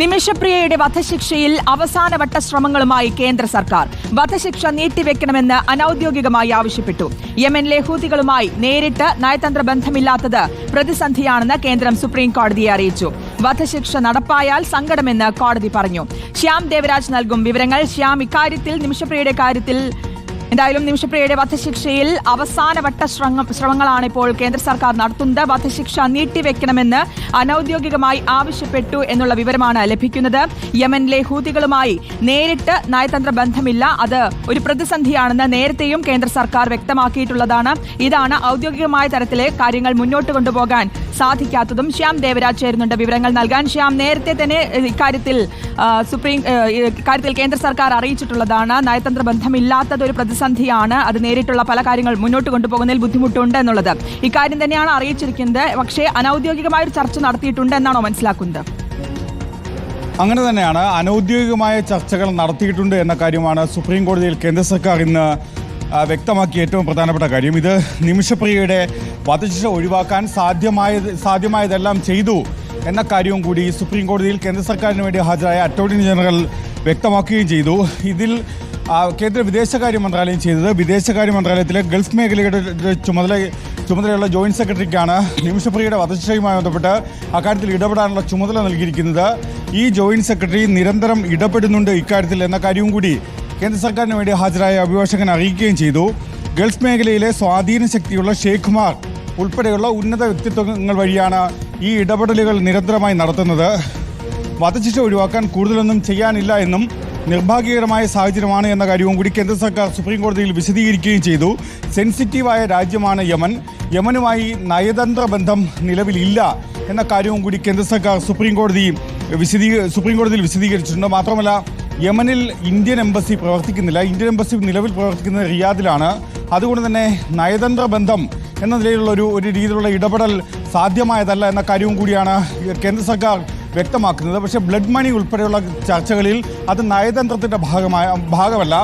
നിമിഷപ്രിയയുടെ വധശിക്ഷയിൽ അവസാനവട്ട ശ്രമങ്ങളുമായി കേന്ദ്ര സർക്കാർ. വധശിക്ഷ നീട്ടിവെക്കണമെന്ന് അനൌദ്യോഗികമായി ആവശ്യപ്പെട്ടു. യമനിലെ ഹൂതികളുമായി നേരിട്ട് നയതന്ത്ര ബന്ധമില്ലാത്തത് പ്രതിസന്ധിയാണെന്ന് കേന്ദ്രം സുപ്രീം കോടതിയെ അറിയിച്ചു. വധശിക്ഷ നടപ്പായാൽ സങ്കടമെന്ന് കോടതി പറഞ്ഞു. ശ്യാം ദേവരാജ് നൽകും വിവരങ്ങൾ. ശ്യാം ഇക്കാര്യത്തിൽ നിമിഷപ്രിയയുടെ കാര്യത്തിൽ എന്തായാലും നിമിഷപ്രിയയുടെ വധശിക്ഷയിൽ അവസാനവട്ട ശ്രമ- ശ്രമങ്ങളാണ് ഇപ്പോൾ കേന്ദ്ര സർക്കാർ നടത്തുന്നത്. വധശിക്ഷ നീട്ടിവെക്കണമെന്ന് അനൌദ്യോഗികമായി ആവശ്യപ്പെട്ടു എന്നുള്ള വിവരമാണ് ലഭിക്കുന്നത്. യമനിലെ ഹൂതികളുമായി നേരിട്ട് നയതന്ത്ര ബന്ധമില്ല. അത് ഒരു പ്രതിസന്ധിയാണെന്ന് നേരത്തെയും കേന്ദ്ര സർക്കാർ വ്യക്തമാക്കിയിട്ടുള്ളതാണ്. ഇതാണ് ഔദ്യോഗികമായ തരത്തിലെ കാര്യങ്ങൾ മുന്നോട്ട് കൊണ്ടുപോകാൻ സാധിക്കാത്തതും. ശ്യാം ദേവരാജ് ചേരുന്നുണ്ട് വിവരങ്ങൾ നൽകാൻ. ശ്യാം നേരത്തെ തന്നെ ഇക്കാര്യത്തിൽ സുപ്രീം ഇക്കാര്യത്തിൽ കേന്ദ്ര സർക്കാർ അറിയിച്ചിട്ടുള്ളതാണ്. നയതന്ത്ര ബന്ധമില്ലാത്തത് ഒരു പ്രതിസന്ധിയാണ് അത് നേരിട്ടുള്ള പല കാര്യങ്ങൾ മുന്നോട്ട് കൊണ്ടുപോകുന്നതിൽ ബുദ്ധിമുട്ടുണ്ട് എന്നുള്ളത്. ഇക്കാര്യം തന്നെയാണ് അറിയിച്ചിരിക്കുന്നത്. പക്ഷേ അനൌദ്യോഗികമായ ഒരു ചർച്ച നടത്തിയിട്ടുണ്ട് എന്നാണോ മനസ്സിലാക്കുന്നത്? അങ്ങനെ തന്നെയാണ്. അനൌദ്യോഗികമായ ചർച്ചകൾ നടത്തിയിട്ടുണ്ട് എന്ന കാര്യമാണ് സുപ്രീം കോടതിയിൽ കേന്ദ്ര സർക്കാർ ഇന്ന് വ്യക്തമാക്കിയ ഏറ്റവും പ്രധാനപ്പെട്ട കാര്യം. ഇത് നിമിഷപ്രിയയുടെ വധശിക്ഷ ഒഴിവാക്കാൻ സാധ്യമായത് സാധ്യമായതെല്ലാം ചെയ്തു എന്ന കാര്യവും കൂടി സുപ്രീം കോടതിയിൽ കേന്ദ്ര സർക്കാരിന് വേണ്ടി ഹാജരായ അറ്റോർണി ജനറൽ വ്യക്തമാക്കുകയും ചെയ്തു. ഇതിൽ കേന്ദ്ര വിദേശകാര്യ മന്ത്രാലയം ചെയ്തത്. വിദേശകാര്യ മന്ത്രാലയത്തിലെ ഗൾഫ് മേഖലയുടെ ചുമതല ചുമതലയുള്ള ജോയിന്റ് സെക്രട്ടറിക്കാണ് നിമിഷപ്രിയയുടെ വധശയുമായി ബന്ധപ്പെട്ട് അക്കാര്യത്തിൽ ഇടപെടാനുള്ള ചുമതല നൽകിയിരിക്കുന്നത്. ഈ ജോയിന്റ് സെക്രട്ടറി നിരന്തരം ഇടപെടുന്നുണ്ട് ഇക്കാര്യത്തിൽ എന്ന കാര്യവും കൂടി കേന്ദ്ര സർക്കാരിന് വേണ്ടി ഹാജരായ അഭിഭാഷകൻ അറിയിക്കുകയും ചെയ്തു. ഗൾഫ് മേഖലയിലെ സ്വാധീന ശക്തിയുള്ള ഷെയ്ഖുമാർ ഉൾപ്പെടെയുള്ള ഉന്നത വ്യക്തിത്വങ്ങൾ വഴിയാണ് ഈ ഇടപെടലുകൾ നിരന്തരമായി നടത്തുന്നത്. വധശിക്ഷ ഒഴിവാക്കാൻ കൂടുതലൊന്നും ചെയ്യാനില്ല എന്നും നിർഭാഗ്യകരമായ സാഹചര്യമാണ് എന്ന കാര്യവും കൂടി കേന്ദ്ര സർക്കാർ സുപ്രീം കോടതിയിൽ വിശദീകരിക്കുകയും ചെയ്തു. സെൻസിറ്റീവായ രാജ്യമാണ് യമൻ. യമനുമായി നയതന്ത്ര ബന്ധം നിലവിലില്ല എന്ന കാര്യവും കൂടി കേന്ദ്ര സർക്കാർ സുപ്രീം കോടതി വിശദീ സുപ്രീം കോടതിയിൽ വിശദീകരിച്ചിട്ടുണ്ട്. മാത്രമല്ല യമനിൽ ഇന്ത്യൻ എംബസി പ്രവർത്തിക്കുന്നില്ല. ഇന്ത്യൻ എംബസി നിലവിൽ പ്രവർത്തിക്കുന്നത് റിയാദിലാണ്. അതുകൊണ്ട് തന്നെ നയതന്ത്ര ബന്ധം എന്ന നിലയിലുള്ള ഒരു ഒരു രീതിയിലുള്ള ഇടപെടൽ സാധ്യമായതല്ല എന്ന കാര്യവും കൂടിയാണ് കേന്ദ്ര സർക്കാർ വ്യക്തമാക്കുന്നത്. പക്ഷേ ബ്ലഡ് മണി ഉൾപ്പെടെയുള്ള ചർച്ചകളിൽ അത് നയതന്ത്രത്തിന്റെ ഭാഗമായ ഭാഗമല്ല.